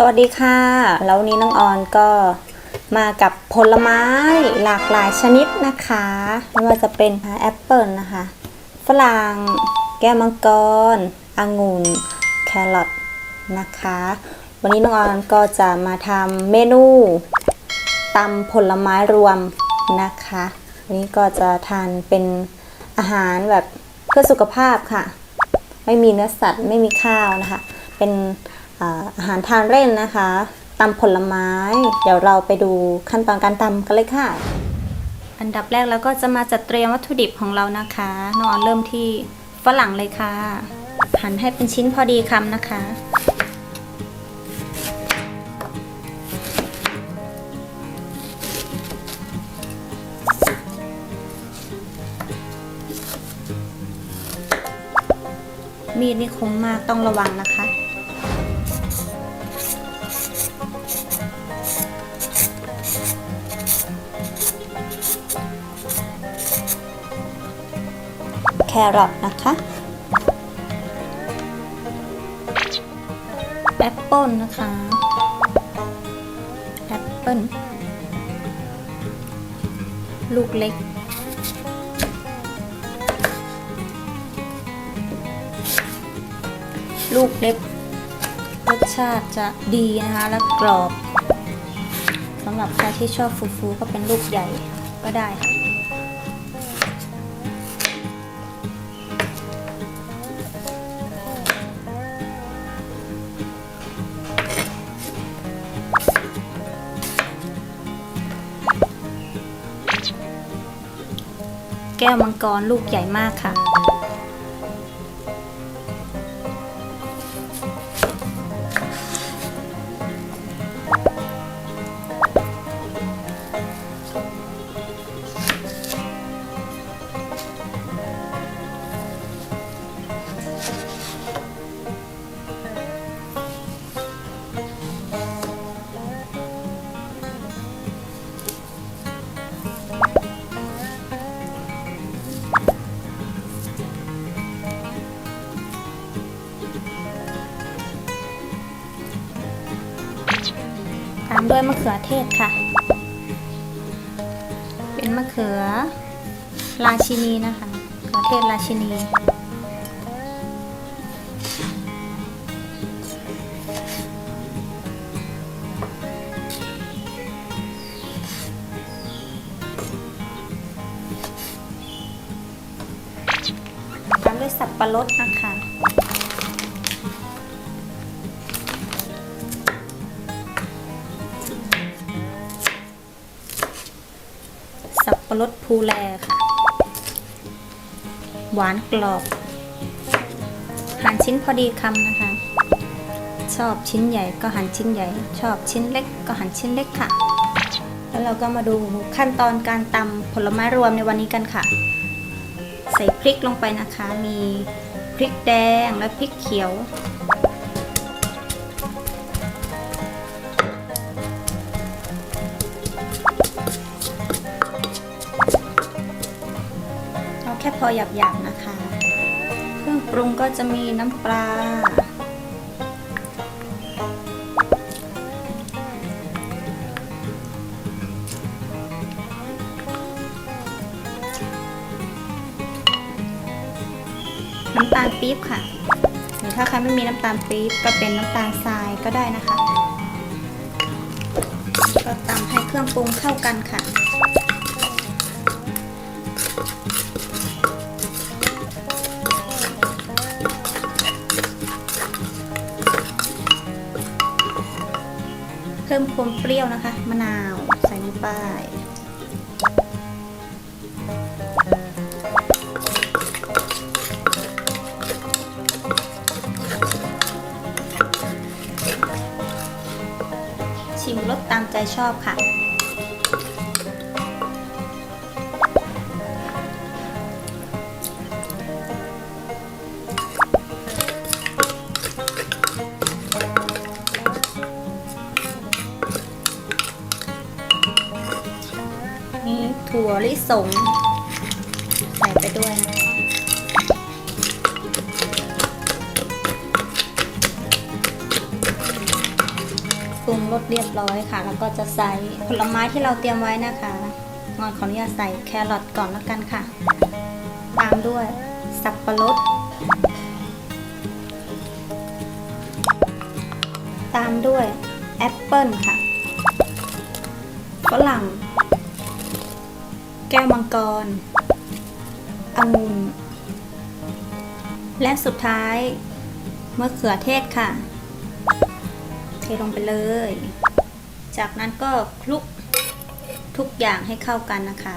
สวัสดีค่ะ แล้ววันนี้น้องออนก็มากับผลไม้หลากหลายชนิดนะคะไม่ว่าจะเป็นแอปเปิลนะคะ ฝรั่ง แก้วมังกรองุ่น แครอทนะคะ วันนี้น้องออนก็จะมาทำเมนูตำผลไม้รวมนะคะ วันนี้ก็จะทานเป็นอาหารแบบเพื่อสุขภาพค่ะ ไม่มีเนื้อสัตว์ไม่มีข้าวนะคะ เป็น อาหารทานเล่นนะคะตำผลไม้ เดี๋ยวเราไปดูขั้นตอนการตำกันเลยค่ะ อันดับแรกเราก็จะมาจัดเตรียมวัตถุดิบของเรานะคะนอนเริ่มที่ฝรั่งเลยค่ะ หั่นให้เป็นชิ้นพอดีคำนะคะ มีดนี่คมมากต้องระวังนะคะ รอทนะคะแอปเปิลนะคะแอปเปิลลูกเล็ก ลูกเล็กรสชาติจะดีนะคะและกรอบสำหรับใครที่ชอบฟูๆก็เป็นลูกใหญ่ก็ได้ค่ะ แก้วมังกรลูกใหญ่มากค่ะามด้วยมะเขือเทศค่ะ เป็นมะเขือ ราชินีนะคะ มะเขือเทศราชินี ตามด้วยสับปะรดนะคะ สับปะรดภูแลค่ะ หวานกรอบ หั่นชิ้นพอดีคำนะคะ ชอบชิ้นใหญ่ก็หั่นชิ้นใหญ่ ชอบชิ้นเล็กก็หั่นชิ้นเล็กค่ะ แล้วเราก็มาดูขั้นตอนการตำผลไม้รวมในวันนี้กันค่ะ ใส่พริกลงไปนะคะ มีพริกแดงและพริกเขียว พอหยาบๆนะคะ เครื่องปรุงก็จะมีน้ำปลา น้ำตาลปี๊บค่ะ หรือถ้าใครไม่มีน้ำตาลปี๊บก็เป็นน้ำตาลทรายก็ได้นะคะ ก็ตำให้เครื่องปรุงเข้ากันค่ะ เพิ่มความเปรี้ยวนะคะ มะนาวใส่ลงไปชิมรสตามใจชอบค่ะ ถั่วลิสง ใส่ไปด้วยนะคะตรสเรียบร้อยค่ะ แล้วก็จะใส่ผลไม้ที่เราเตรียมไว้นะคะงอนขออนุญาตใส่แครอทก่อนแล้วกันค่ะ ตามด้วยสับปะรด ตามด้วยแอปเปิลค่ะฝรั่ง แก้วมังกร องุ่น และสุดท้ายมะเขือเทศค่ะ เทลงไปเลย จากนั้นก็คลุกทุกอย่างให้เข้ากันนะคะ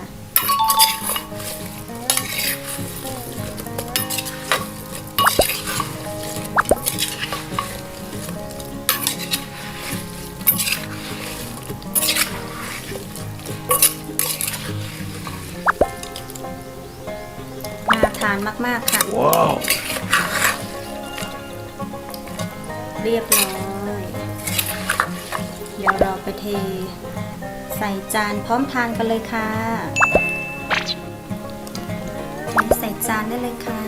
าทานมาก ๆ ค่ะ Wow. เรียบร้อย เดี๋ยวเราไปเท ใส่จานพร้อมทานกันเลยค่ะ ใส่จานได้เลยค่ะ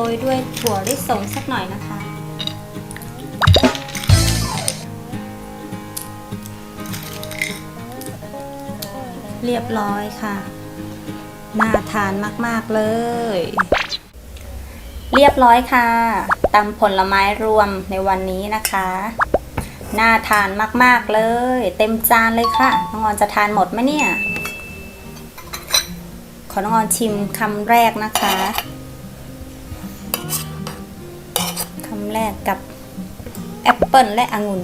รยด้วยถั่วลิสงสักหน่อยนะคะ เรียบร้อยค่ะ น่าทานมาก ๆ เลย เรียบร้อยค่ะตำผลไม้รวมในวันนี้นะคะ น่าทานมาก ๆ เลย เต็มจานเลยค่ะน้องออนจะทานหมดไหมเนี่ย ขอน้องออนชิมคำแรกนะคะ รกกับแอปเปิลและองุ่น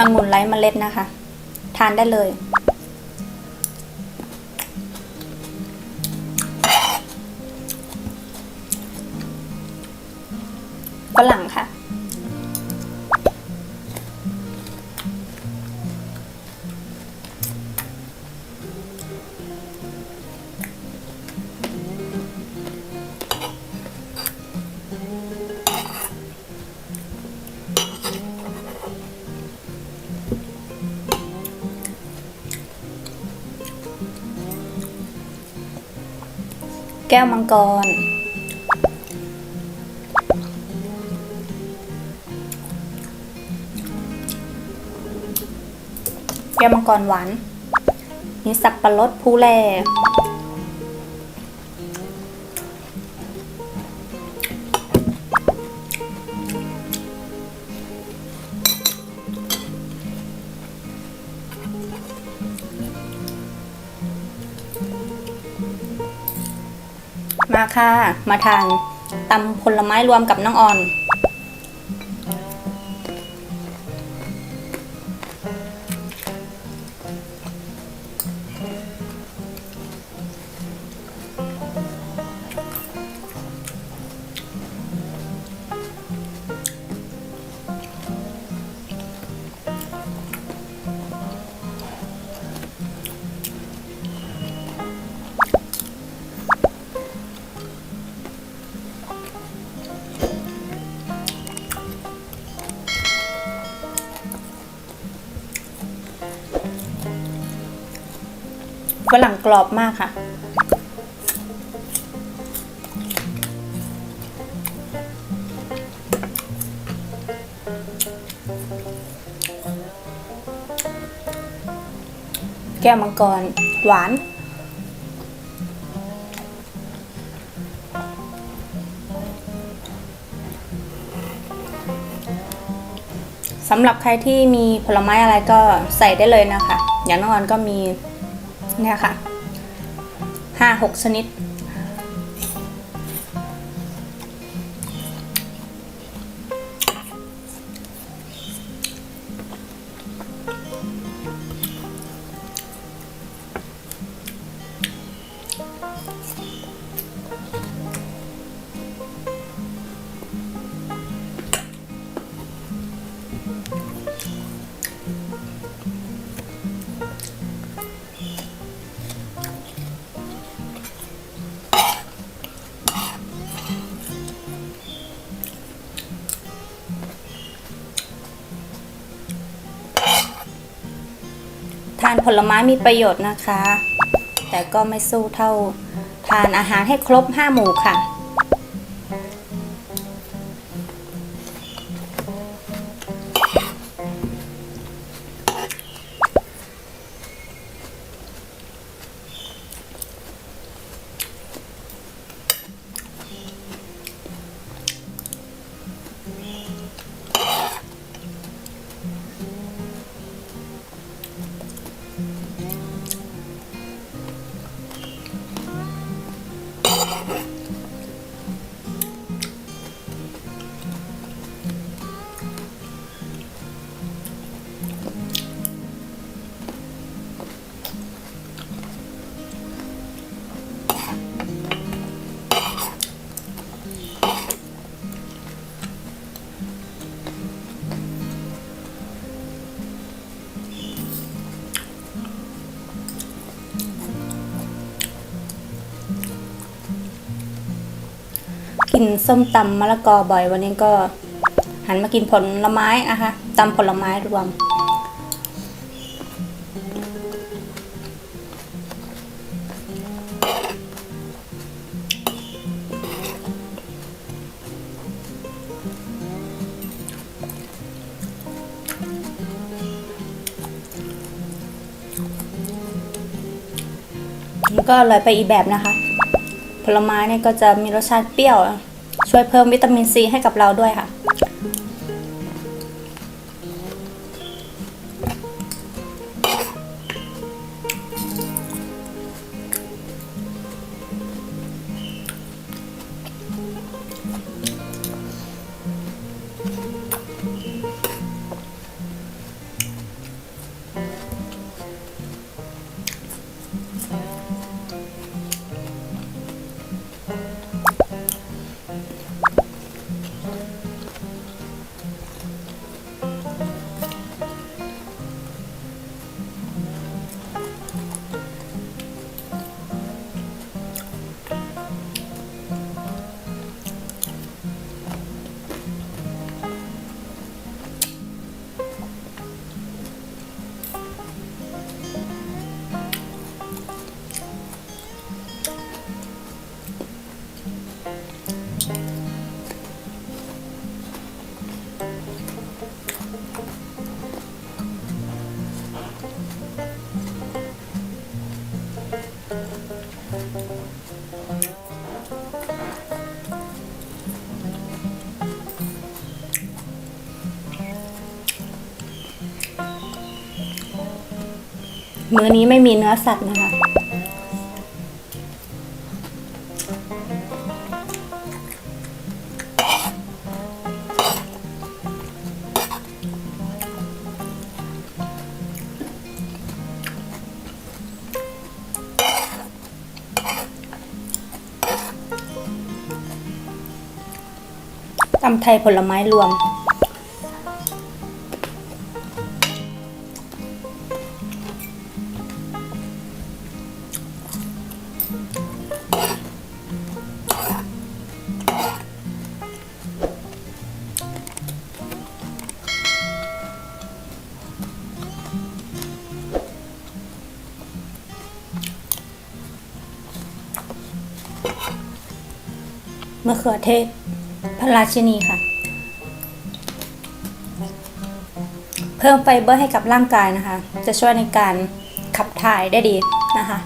องุ่นไร้เมล็ดนะคะ ทานได้เลย ก้วมังกร แก้วมังกรหวานมีสับปะรดภูแล ค่ะ มาทานตำผลไม้รวมกับน้องออน ฝรั่งกรอบมากค่ะ แก้วมังกร หวานสำหรับใครที่มีผลไม้อะไรก็ใส่ได้เลยนะคะ อย่างน้องออนก็มี เนี่ยค่ะห้าหกชนิดานผลไม้มีประโยชน์นะคะ แต่ก็ไม่สู้เท่าทานอาหารให้ครบ5หมู่ค่ะ กินส้มตำมะละกอบ่อย วันนี้ก็หันมากินผลไม้นะคะตำผลไม้รวม ก็อร่อยไปอีกแบบนะคะ ผลไม้เนี่ยก็จะมีรสชาติเปรี้ยว ช่วยเพิ่มวิตามินซีให้กับเราด้วยค่ะ มื้อนี้ไม่มีเนื้อสัตว์นะคะตำไทยผลไม้รวม เขือเทศ พระราชินีค่ะ เพิ่มไฟเบอร์ให้กับร่างกายนะคะ จะช่วยในการขับถ่ายได้ดีนะคะ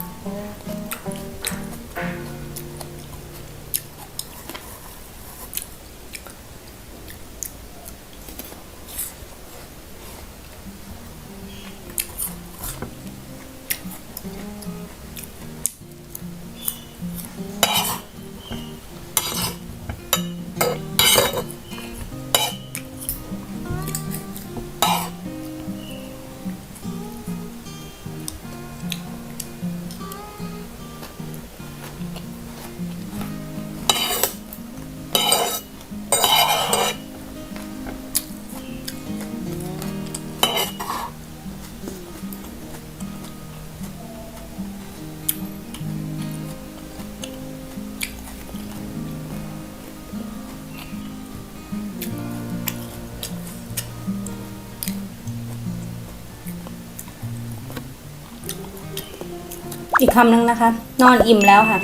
อีกคำหนึ่งนะคะ นอนอิ่มแล้วค่ะ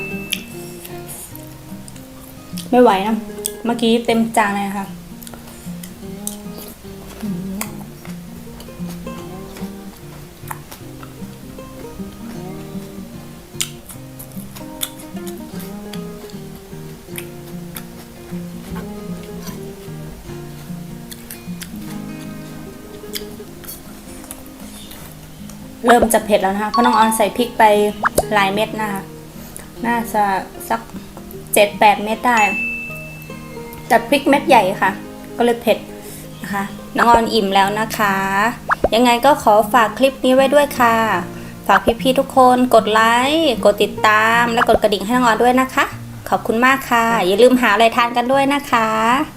ไม่ไหวนะ เมื่อกี้เต็มจานเลยค่ะ เริ่มจะเผ็ดแล้วนะคะเพราะน้องออนใส่พริกไปหลายเม็ดนะคะ น่าจะสักเจ็ดแปดเม็ดได้ แต่พริกเม็ดใหญ่ค่ะ ก็เลยเผ็ดนะคะ น้องออนอิ่มแล้วนะคะ ยังไงก็ขอฝากคลิปนี้ไว้ด้วยค่ะ ฝากพี่ๆทุกคนกดไลค์ กดติดตาม และกดกระดิ่งให้น้องออนด้วยนะคะ ขอบคุณมากค่ะ อย่าลืมหาอะไรทานกันด้วยนะคะ